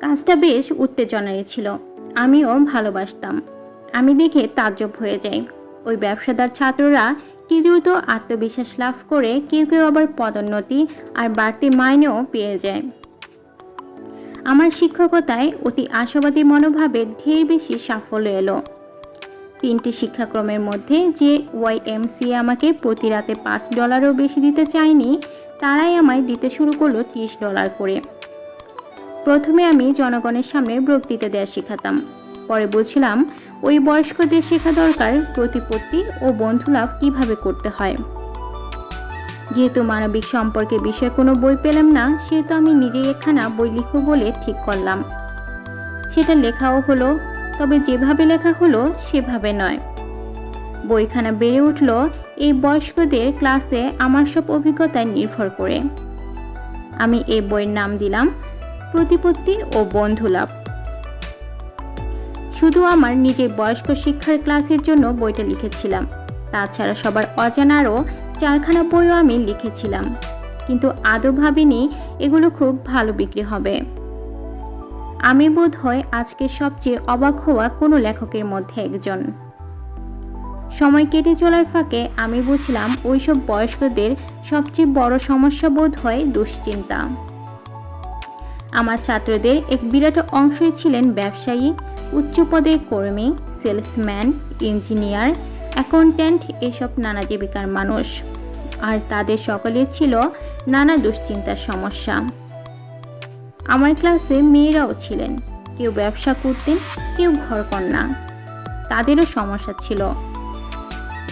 কাজটা বেশ উত্তেজনায় ছিল। আমিও ভালোবাসতাম। আমি দেখে তাজ্জব হয়ে যাই। ওই ব্যবসাদার ছাত্ররা কি দ্রুত আত্মবিশ্বাস লাভ করে কেউ কেউ আবার পদোন্নতি আর বাড়তি মাইনেও পেয়ে যায়। আমার শিক্ষকতায় অতি আশাবাদী মনোভাবে ঢের বেশি সাফল্য এলো। তিনটি শিক্ষাক্রমের মধ্যে যে ওয়াইএমসি আমাকে প্রতি রাতে পাঁচ ডলারও বেশি দিতে চায়নি, তারাই আমায় দিতে শুরু করল ত্রিশ ডলার করে। প্রথমে আমি জনগণের সামনে বক্তৃতা দেওয়া শেখাতাম। পরে বলছিলাম ওই বয়স্কদের শেখা দরকার প্রতিপত্তি ও বন্ধুলাভ কীভাবে করতে হয়। যেহেতু মানবিক সম্পর্কে বিষয়ে কোনো বই পেলাম না, সেহেতু আমি নিজেই একখানা বই লিখব বলে ঠিক করলাম। সেটা লেখাও হলো, তবে যেভাবে লেখা হলো, সেভাবে নয়। বইখানা বেড়ে উঠল, এই বয়স্কদের ক্লাসে আমার সব অভিজ্ঞতায় নির্ভর করে। আমি এই বইয়ের নাম দিলাম প্রতিপত্তি ও বন্ধুলাভ। শুধু আমার নিজের বয়স্ক শিক্ষার ক্লাসের জন্য বইটা লিখেছিলাম। তাছাড়া সবার অজানারও চারখানা বইও আমি লিখেছিলাম। কিন্তু আদৌ ভাবিনি এগুলো খুব ভালো বিক্রি হবে। আমি বোধ হয় আজকে সবচেয়ে অবাক হওয়া কোনো লেখকের মধ্যে একজন। সময় কেটে চলার ফাঁকে আমি বুঝলাম ওইসব বয়স্কদের সবচেয়ে বড় সমস্যা বোধ হয় দুশ্চিন্তা। আমার ছাত্রদের এক বিরাট অংশই ছিলেন ব্যবসায়ী উচ্চ পদের কর্মী, সেলসম্যান, ইঞ্জিনিয়ার, অ্যাকাউন্ট্যান্ট, এসব নানা জীবিকার মানুষ। আর তাদের সকলের ছিল নানা দুশ্চিন্তার সমস্যা। আমার ক্লাসে মেয়েরাও ছিলেন। কেউ ব্যবসা করতেন, কেউ ঘর ঘরকন্যা। তাদেরও সমস্যা ছিল।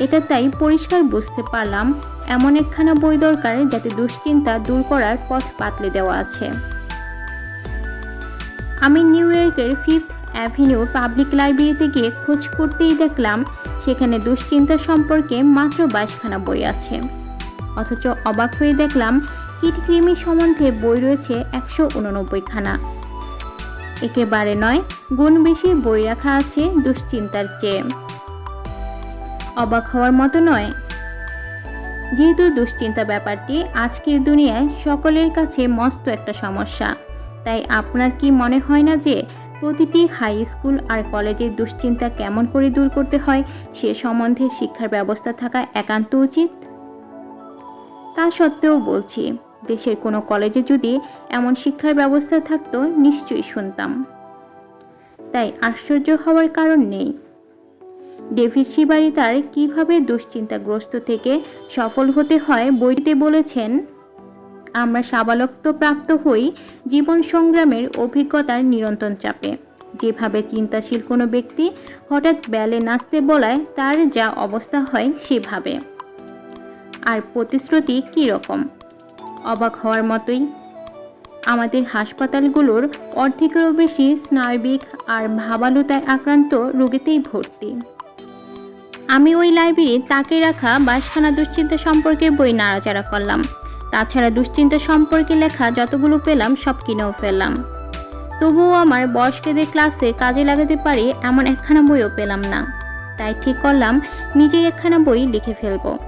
এটা তাই পরিষ্কার বুঝতে পারলাম, এমন একখানা বই দরকার যাতে দুশ্চিন্তা দূর করার পথ পাতলে দেওয়া আছে। আমি নিউ ইয়র্কের ফিফথ অ্যাভিনিউর পাবলিক লাইব্রেরিতে গিয়ে খোঁজ করতেই দেখলাম, সেখানে দুশ্চিন্তা সম্পর্কে মাত্র বাইশখানা বই আছে। অথচ অবাক হয়ে দেখলাম কীটকৃমি সম্বন্ধে বই রয়েছে একশো উননব্বইখানা। একেবারে নয়, গুণ বেশি বই রাখা আছে দুশ্চিন্তার চেয়ে। অবাক হওয়ার মতো নয়। যেহেতু দুশ্চিন্তা ব্যাপারটি আজকের দুনিয়ায় সকলের কাছে মস্ত একটা সমস্যা। তাই আপনার কি মনে হয় না যে প্রতিটি হাই স্কুল আর কলেজের দুশ্চিন্তা কেমন করে দূর করতে হয়? সে সম্বন্ধে শিক্ষার ব্যবস্থা থাকা একান্ত উচিত? তা সত্ত্বেও বলছি, দেশের কোনো কলেজে যদি এমন শিক্ষার ব্যবস্থা থাকতো, নিশ্চয়ই শুনতাম। তাই আশ্চর্য হওয়ার কারণ নেই। ডেভিড শিবারি তার কীভাবে দুশ্চিন্তাগ্রস্ত থেকে সফল হতে হয় বইতে বলেছেন আমরা সাবালক্ত প্রাপ্ত হই, জীবন সংগ্রামের অভিজ্ঞতার নিরন্তর চাপে। যেভাবে চিন্তাশীল কোনো ব্যক্তি হঠাৎ ব্যালে নাচতে বলায়, তার যা অবস্থা হয় সেভাবে। আর প্রতিশ্রুতি কী রকম? অবাক হওয়ার মতোই। আমাদের হাসপাতালগুলোর অর্ধেকেরও বেশি স্নায়বিক আর ভাবালুতায় আক্রান্ত রোগীতেই ভর্তি। আমি ওই লাইব্রেরি তাকে রাখা বাইশখানা দুশ্চিন্তা সম্পর্কে বই নাড়াচাড়া করলাম। তাছাড়া দুশ্চিন্তা সম্পর্কে লেখা যতগুলো পেলাম, সব কিনেও ফেললাম। তবুও আমার বয়স্কদের ক্লাসে কাজে লাগাতে পারি এমন একখানা বইও পেলাম না। তাই ঠিক করলাম, নিজেই একখানা বই লিখে ফেলব।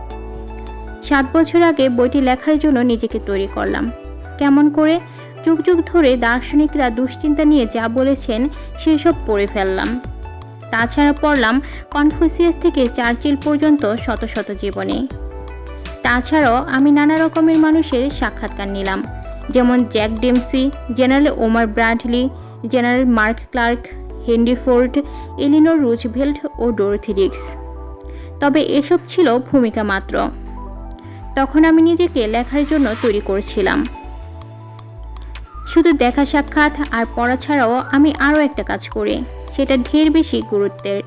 সাত বছর আগে বইটি লেখার জন্য নিজেকে তৈরি করলাম। কেমন করে? যুগ যুগ ধরে দার্শনিকরা দুশ্চিন্তা নিয়ে যা বলেছেন, সেসব পড়ে ফেললাম। তাছাড়া পড়লাম কনফুসিয়াস থেকে চার্চিল পর্যন্ত শত শত জীবনী। তাছাড়াও আমি নানা রকমের মানুষের সাক্ষাৎকার নিলাম, যেমন Jack Dempsey, general Omar Bradley, general Mark Clark, Henry Ford, Eleanor Roosevelt ও ডোরথিডিক্স তবে এসব ছিল ভূমিকা মাত্র। তখন আমি নিজেকে লেখার জন্য তৈরি করছিলাম। শুধু দেখা সাক্ষাৎ আর পড়া ছাড়াও আমি আরও একটা কাজ করি, সেটা ঢের বেশি গুরুত্বের।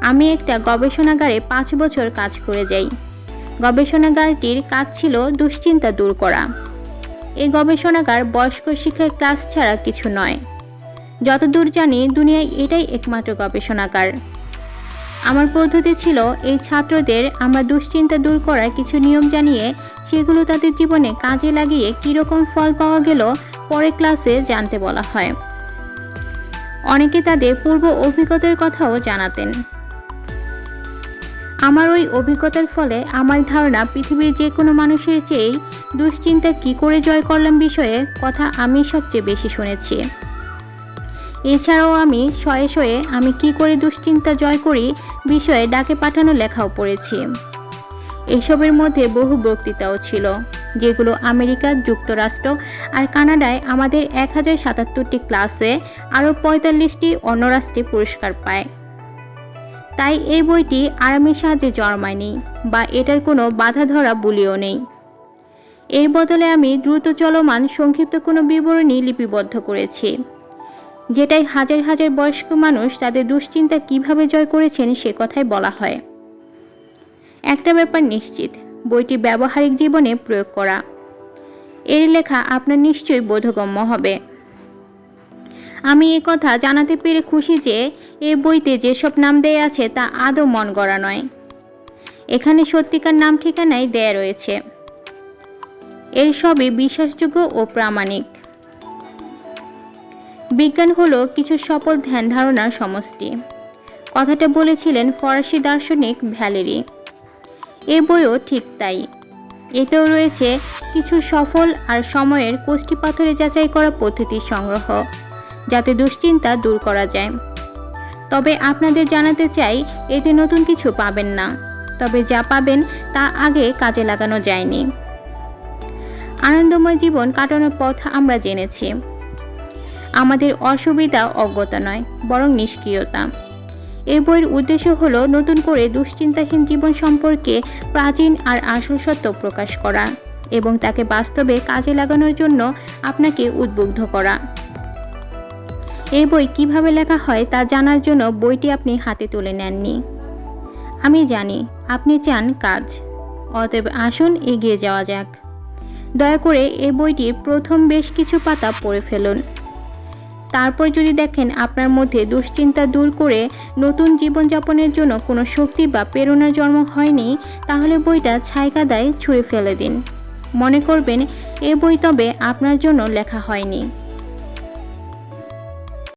আমি একটা গবেষণাগারে পাঁচ বছর কাজ করে যাই। গবেষণাগারটির কাজ ছিল দুশ্চিন্তা দূর করা। এই গবেষণাগার বয়স্ক শিক্ষার ক্লাস ছাড়া কিছু নয়। যতদূর জানি, দুনিয়ায় এটাই একমাত্র গবেষণাগার। আমার পদ্ধতি ছিল, এই ছাত্রদের আমরা দুশ্চিন্তা দূর করার কিছু নিয়ম জানিয়ে সেগুলো তাদের জীবনে কাজে লাগিয়ে কীরকম ফল পাওয়া গেল পরে ক্লাসে জানতে বলা হয়। অনেকে তাদের পূর্ব অভিজ্ঞতার কথাও জানাতেন। আমার ওই অভিজ্ঞতার ফলে আমার ধারণা পৃথিবীর যে কোনো মানুষের চেয়েই দুশ্চিন্তা কি করে জয় করলাম বিষয়ে কথা আমি সবচেয়ে বেশি শুনেছি। এছাড়াও আমি শয়ে শয়ে আমি কি করে দুশ্চিন্তা জয় করি বিষয়ে ডাকে পাঠানো লেখাও পড়েছি। এসবের মধ্যে বহু বক্তৃতাও ছিল, যেগুলো আমেরিকা, যুক্তরাষ্ট্র আর কানাডায় আমাদের এক হাজার সাতাত্তরটি ক্লাসে আরও পঁয়তাল্লিশটি অন্য রাষ্ট্রে পুরস্কার পায়। তাই এই বইটি আরামের সাহায্যে জন্মায়নি বা এটার কোনো বাধা ধরা বলিও নেই। এর বদলে আমি দ্রুত চলমান সংক্ষিপ্ত কোনো বিবরণী লিপিবদ্ধ করেছি, যেটাই হাজার হাজার বয়স্ক মানুষ তাদের দুশ্চিন্তা কীভাবে জয় করেছেন সে কথাই বলা হয়। একটা ব্যাপার নিশ্চিত, বইটি ব্যবহারিক জীবনে প্রয়োগ করা। এর লেখা আপনার নিশ্চয়ই বোধগম্য হবে। আমি এ কথা জানাতে পেরে খুশি যে এই বইতে যেসব নাম দেয়া আছে তা আদৌ মন গড়া নয়। এখানে সত্যিকার নাম ঠিকানাই দেয়া রয়েছে। এর সবই বিশ্বাসযোগ্য ও প্রামাণিক। বিজ্ঞান হলো কিছু সফল ধ্যান ধারণার সমষ্টি। কথাটা বলেছিলেন ফরাসি দার্শনিক ভ্যালেরি। এ বইও ঠিক তাই। এতেও রয়েছে কিছু সফল আর সময়ের কোষ্ঠী পাথরে যাচাই করা পদ্ধতির সংগ্রহ। যাতে দুশ্চিন্তা দূর করা যায়। তবে আপনাদের জানাতে চাই, এতে নতুন কিছু পাবেন না। তবে যা পাবেন, তা আগে কাজে লাগানো যায়নি। আনন্দময় জীবন কাটানোর পথ আমরা জেনেছি। আমাদের অসুবিধা অজ্ঞতা নয়, বরং নিষ্ক্রিয়তা। এই বইয়ের উদ্দেশ্য হলো নতুন করে দুশ্চিন্তাহীন জীবন সম্পর্কে প্রাচীন আর আসল সত্য প্রকাশ করা এবং তাকে বাস্তবে কাজে লাগানোর জন্য আপনাকে উদ্বুদ্ধ করা। এই বই কীভাবে লেখা হয় তা জানার জন্য বইটি আপনি হাতে তুলে নেননি। আমি জানি, আপনি চান কাজ। অতএব আসুন, এগিয়ে যাওয়া যাক। দয়া করে এই বইটির প্রথম বেশ কিছু পাতা পড়ে ফেলুন। তারপর যদি দেখেন আপনার মধ্যে দুশ্চিন্তা দূর করে নতুন জীবনযাপনের জন্য কোনো শক্তি বা প্রেরণার জন্ম হয়নি, তাহলে বইটা ছাইকাদায় ছুঁড়ে ফেলে দিন। মনে করবেন, এ বই তবে আপনার জন্য লেখা হয়নি।